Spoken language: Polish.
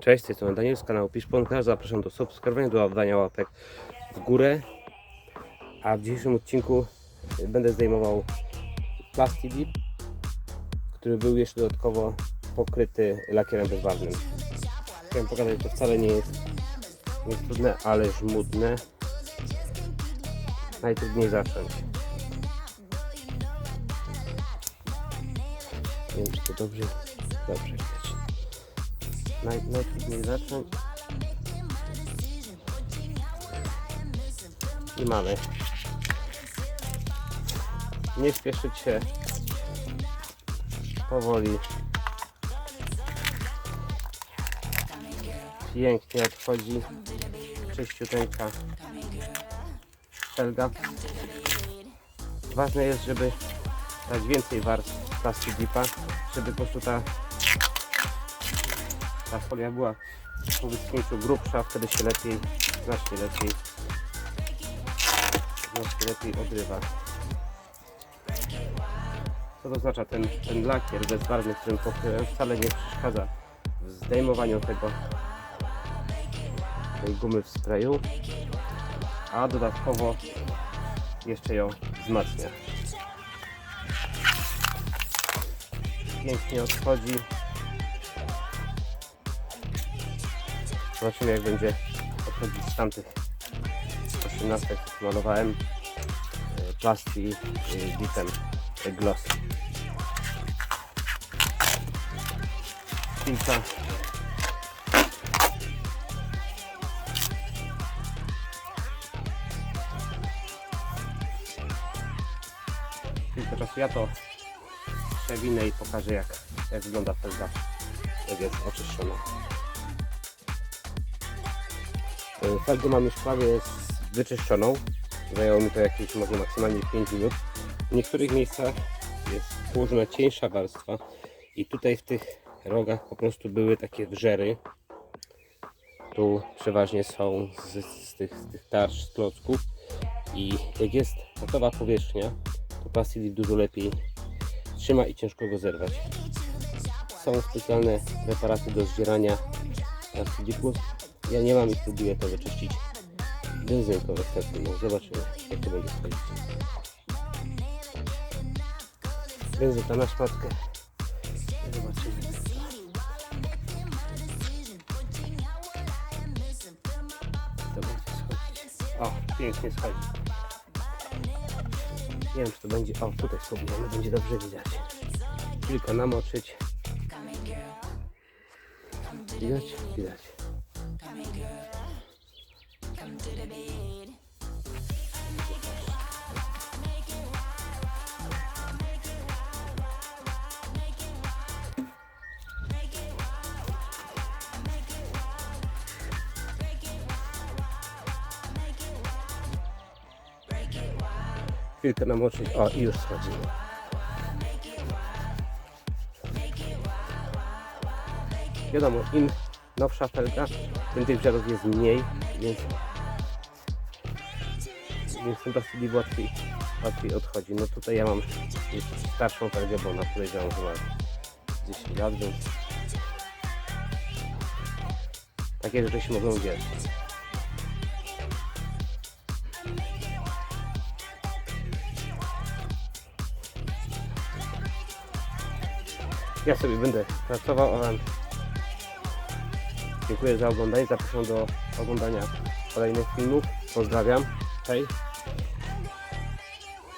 Cześć, z tej strony Daniel z kanału Piszponka. Zapraszam do subskrybowania, do oddania łapek w górę. A w dzisiejszym odcinku będę zdejmował plastidip, który był jeszcze dodatkowo pokryty lakierem bezbarwnym. Chciałem pokazać, że to wcale nie jest, nie jest trudne, ale żmudne. Najtrudniej zacząć. Nie wiem, czy to dobrze, dobrze. Naj, najtrudniej zacząć. I mamy. Nie spieszyć się. Powoli. Pięknie odchodzi. Czyściuteńka felga. Ważne jest, żeby dać więcej warstw plastidipa, żeby po prostu ta ta folia była po wyschnięciu grubsza, wtedy się lepiej, znacznie lepiej, znacznie lepiej odrywa. Co to oznacza? Ten, ten lakier bezbarwny, którym pokryłem, wcale nie przeszkadza w zdejmowaniu tego tej gumy w sprayu, a dodatkowo jeszcze ją wzmacnia. Pięknie odchodzi. Zobaczymy jak będzie odchodzić z tamtych 18 jak malowałem e, plasti e, bitem e, gloss. Kilka kilka czasu ja to przewinę i pokażę jak, jak wygląda felga jak jest oczyszczona. Felgę mam już prawie wyczyszczoną. Zajęło mi to jakieś może maksymalnie 5 minut. W niektórych miejscach jest położona cieńsza warstwa i tutaj w tych rogach po prostu były takie wrzery. Tu przeważnie są z, z, tych, z tych tarcz, z klocków i jak jest gotowa powierzchnia, to plastik dużo lepiej trzyma i ciężko go zerwać. Są specjalne preparaty do zdzierania plastiku. Ja nie mam i spróbuję to wyczyścić benzynką efektywną. Zobaczymy jak to będzie schodzić. Benzynka na szmatkę. Zobaczymy. O, pięknie schodzi. Nie wiem czy to będzie. O, tutaj spróbujemy, będzie dobrze widać. Tylko namoczyć. Widać? Widać. Chwilkę namoczyć. O, i już schodzimy. Wiadomo, im nowsza felga, tym tych wzorów jest mniej, więc, więc ten plastik łatwiej, łatwiej odchodzi. No tutaj ja mam starszą felgę, bo ona podejrzewam, że ma 10 lat, więc takie rzeczy się mogą dziać. Ja sobie będę pracował, Wam dziękuję za oglądanie. Zapraszam do oglądania kolejnych filmów. Pozdrawiam. Hej.